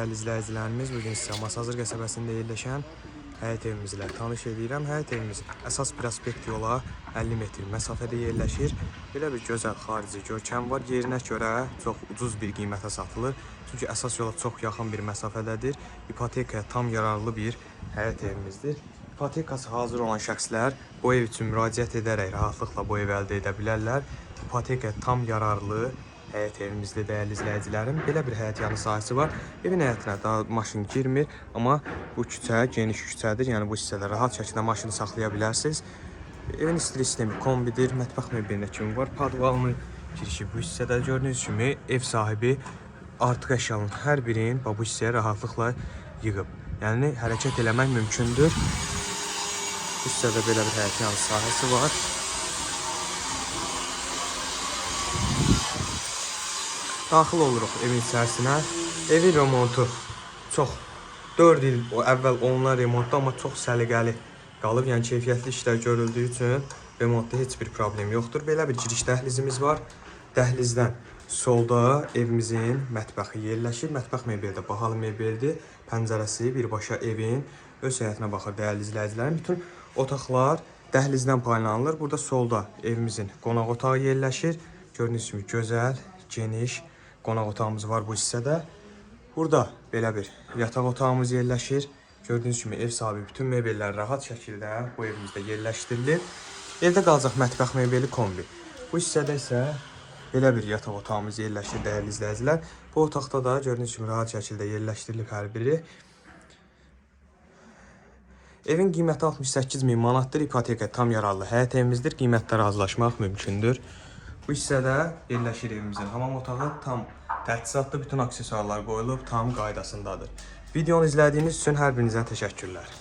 Dəyərli izləyicilərimiz, bu gün sizə Masazır qəsəbəsində yerləşən həyət evimizlə tanış edirəm. Həyət evimiz əsas prospekt yola 50 metr məsafədə yerləşir. Belə bir gözəl xarici görkəm var. Yerinə görə çox ucuz bir qiymətə satılır. Çünki əsas yola çox yaxın bir məsafədədir. İpotekaya tam yararlı bir həyət evimizdir. İpotekası hazır olan şəxslər bu ev üçün müraciət edərək rahatlıqla bu evi əldə edə bilərlər. İpotekaya tam yararlı həyət evimizdə dəyərli izləyicilərim. Belə bir həyət yanı sahəsi var. Evin həyətinə daha maşın girmir, amma bu küçə geniş küçədir. Yəni bu hissədə rahat şəkildə maşını saxlaya bilərsiniz. Evin istilik sistemi kombidir, mətbəx mebelinə kimi var. Padvalının girişi bu hissədə gördüyünüz kimi ev sahibi artıq əşyanın hər birini bu hissəyə rahatlıqla yığıb. Yəni hərəkət eləmək mümkündür. Bu hissədə belə bir həyət yanı sahəsi var. Daxil oluruq evin içərisinə. Evin remontu çox 4 il əvvəl olunan remontda amma çox səliqəli qalıb. Yəni keyfiyyətli işlər görüldüyü üçün remontda heç bir problem yoxdur. Belə bir giriş dəhlizimiz var. Dəhlizdən solda evimizin mətbəxi yerləşir. Mətbəx mebeli də bahalı mebeldir. Pəncərəsi birbaşa evin öz həyətinə baxır dəyərli izləyicilərim. Bütün otaqlar dəhlizdən paylanılır. Burada solda evimizin qonaq otağı yerləşir. Gördüyünüz kimi gözəl, geniş qonaq otağımız var bu hissədə. Burada belə bir yataq otağımız yerləşir. Gördüyünüz kimi ev sahibi bütün mebellər rahat şəkildə bu evimizdə yerləşdirilir. Evdə qalacaq mətbəx mebeli kombi. Bu hissədə isə belə bir yataq otağımız yerləşir dəyərli izləyicilər. Bu otaqda da gördüyünüz kimi rahat şəkildə yerləşdirilib hər biri. Evin qiyməti 68 min manatdır. İpoteka tam yararlı həyət evimizdir. Qiymətdə razılaşmaq mümkündür. Bu hissədə yerləşir evimizin hamam otağı tam təchizatlı bütün aksesuarlar qoyulub tam qaydasındadır. Videonu izlədiyiniz üçün hər birinizə təşəkkürlər.